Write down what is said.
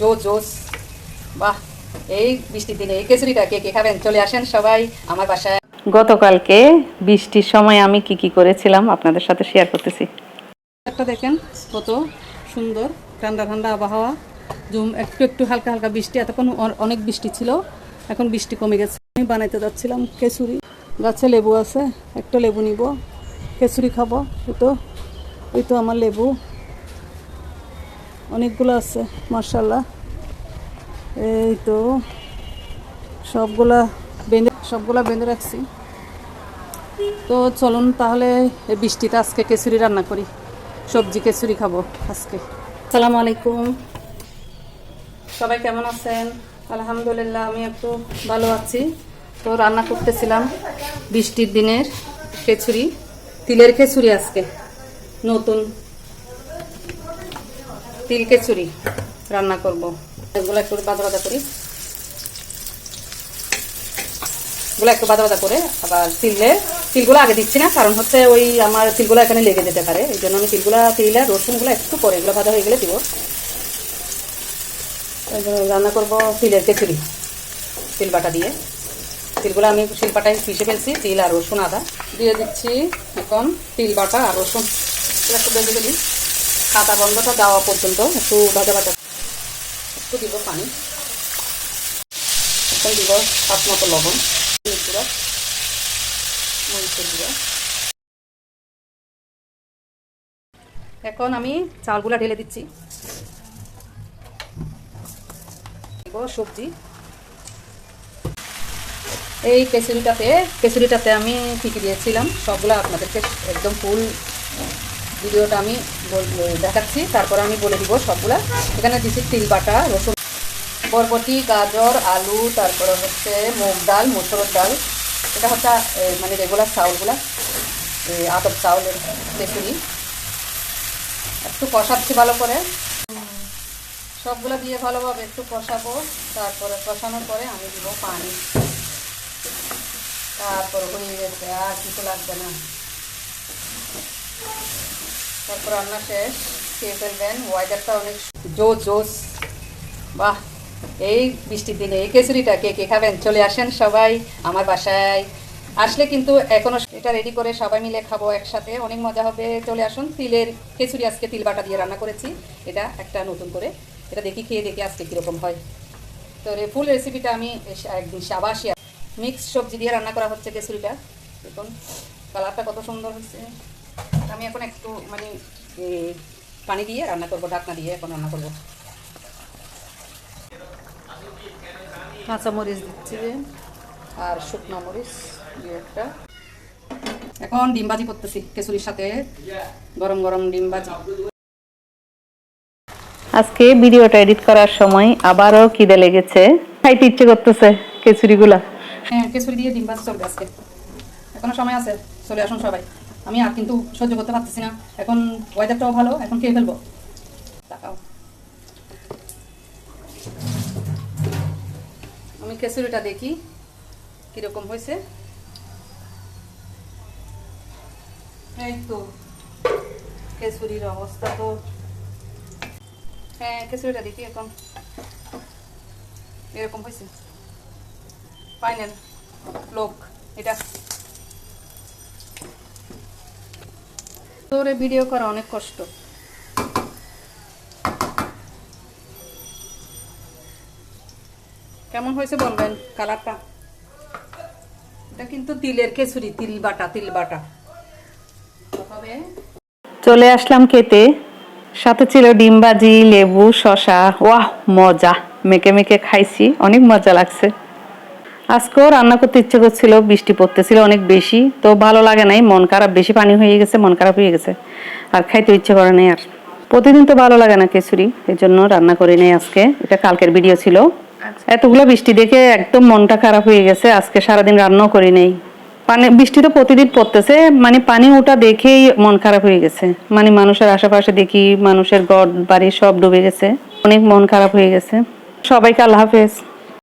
জো জোস বাহ এই বৃষ্টির দিনে এই কেচুরিটা কে কে খাবেন? চলে আসেন সবাই আমার বাসায়। গতকালকে বৃষ্টির সময় আমি কি কি করেছিলাম আপনাদের সাথে শেয়ার করতেছি। একটা দেখেন কত সুন্দর ঠান্ডা ঠান্ডা আবহাওয়া। জুম একটু একটু হালকা হালকা বৃষ্টি এতক্ষণ অনেক বৃষ্টি ছিল। এখন বৃষ্টি কমে গেছে। আমি বানাইতে যাচ্ছিলাম কেচুরি। গাছে লেবু আছে একটা লেবু নিব কেচুরি খাব এই তো ওই তো আমার লেবু। অনেকগুলো আছে মার্শাল্লাহ এই তো সবগুলা বেঁধে সবগুলা বেঁধে রাখছি। তো চলুন তাহলে বৃষ্টিতে আজকে কেচুরি রান্না করি। সবজি কেচুরি খাব আজকে। সালাম আলাইকুম। সবাই কেমন আছেন? আলহামদুলিল্লাহ, আমি একটু ভালো আছি। তো রান্না করতেছিলাম বৃষ্টির দিনের খেচুরি তিলের খেচুরি আজকে, নতুন তিল খেচুরি রান্না করব। এগুলো একটু বাদা বাদা করি। গুলো একটু বাদা বাদা করে আবার তিলে তিলগুলো আগে দিচ্ছি না, কারণ হচ্ছে ওই আমার তিলগুলো এখানে লেগে যেতে পারে। এই জন্য আমি তিলগুলা, তিল আর রসুনগুলো একটু পরে এগুলো ভাজা হয়ে গেলে দিব। রান্না করব তিলের খিচুড়ি, তিল বাটা দিয়ে। তিলগুলো আমি শিলপাটায় পিষে ফেলছি, তিল আর রসুন আদা। দিয়ে দিচ্ছি এখন তিল বাটা আর রসুন। একটু বেঁধে ফেলি কাঁচা বন্ধটা দেওয়া পর্যন্ত একটু ভাজা ভাজা একটু দিব পানি। এখন দিব সাত মতো লবণ এখন আমি চালগুলা ঢেলে দিচ্ছি। সবজি। এই কেচুরিটাতে কেচুরিটাতে আমি কী কী দিয়েছিলাম, সবগুলো আপনাদেরকে একদম ফুল ভিডিওটা আমি দেখাচ্ছি। তারপরে আমি বলে দিব সবগুলা। এখানে দিচ্ছি তিল বাটা, রসুন, বরবটি, গাজর, আলু, তারপরে হচ্ছে মুগ ডাল মসুরের ডাল। এটা হচ্ছে মানে রেগুলার চাউলগুলা। আতপ চাউলের রেসিপি। একটু কষাচ্ছি ভালো করে। সবগুলো দিয়ে ভালোভাবে একটু কষাবো। তারপরে কষানোর পরে আমি দিব পানি। তারপর হয়ে গেছে, আর কিছু লাগবে না। তারপর রান্না শেষ, খেয়ে ফেলবেন। ওয়েদারটা অনেক জোস জোস বাহ, এই বৃষ্টির দিনে, এই কেচুরিটা কে কে খাবেন? চলে আসেন সবাই আমার বাসায়। আসলে কিন্তু এখনও এটা রেডি করে সবাই মিলে খাব একসাথে, অনেক মজা হবে। চলে আসুন, তিলের কেচুরি আজকে তিল বাটা দিয়ে রান্না করেছি। এটা একটা নতুন করে। এটা দেখি, খেয়ে দেখি আজকে কীরকম হয়। তো রে, ফুল রেসিপিটা আমি একদিন আবার শেয়ার মিক্স সবজি দিয়ে রান্না করা হচ্ছে কেচুরিটা দেখুন কালারটা কত সুন্দর হচ্ছে। আমি এখন একটু মানে পানি দিয়ে রান্না করব ঢাকনা দিয়ে এখন রান্না করব। কাঁচা মরিচ দিচ্ছি আর শুকনো মরিচ দিয়ে একটা। এখন ডিম ভাজি করতেছি কেচুরির সাথে গরম গরম ডিম ভাজি। আজকে ভিডিওটা এডিট করার সময় আবারও কিদে লেগেছে। খাইতে ইচ্ছে করতেছে খিচুড়িগুলা হ্যাঁ কেচুরি দিয়ে ডিম ভাজি চলবে আজকে। এখনও সময় আছে চলে আসুন সবাই। আমি আর কিন্তু সহ্য করতে পারতেছি না। এখন ওয়েদারটাও ভালো, এখন খেয়ে ফেলব। তাকাও। আমি কেচুরিটা দেখি, কীরকম হয়েছে। এই তো, কেচুরির অবস্থা তো। হ্যাঁ কেচুরিটা দেখি এখন। এরকম হয়েছে। ফাইনাল লোক এটা। তোরে ভিডিও করা অনেক কষ্ট। কেমন হয়েছে বলবেন কালারটা? এটা কিন্তু তিলের খেচুরি তিল বাটা তিল বাটা। চলে আসলাম খেতে। সাথে ছিল ডিম ভাজি, লেবু শশা ওয়াহ, মজা। মেখে মেখে খাইছি। অনেক মজা লাগছে। আজকেও রান্না করতে ইচ্ছে করছিল বৃষ্টি পড়তেছিল অনেক বেশি তো ভালো লাগে নাই মন খারাপ বেশি পানি হয়ে গেছে মন খারাপ হয়ে গেছে। আর খাইতে ইচ্ছে করে নাই আর। প্রতিদিন তো ভালো লাগে না খিচুড়ি এই জন্য রান্না করি নাই আজকে এটা কালকের ভিডিও ছিল। এতগুলো বৃষ্টি দেখে একদম মনটা খারাপ হয়ে গেছে আজকে সারাদিন রান্নাও করি নাই। পানি বৃষ্টি তো প্রতিদিন পড়তেছে মানে পানি ওটা দেখেই মন খারাপ হয়ে গেছে। মানে মানুষের আশেপাশে দেখি মানুষের ঘর বাড়ি সব ডুবে গেছে অনেক মন খারাপ হয়ে গেছে। সবাইকে আল্লাহ হাফেজ।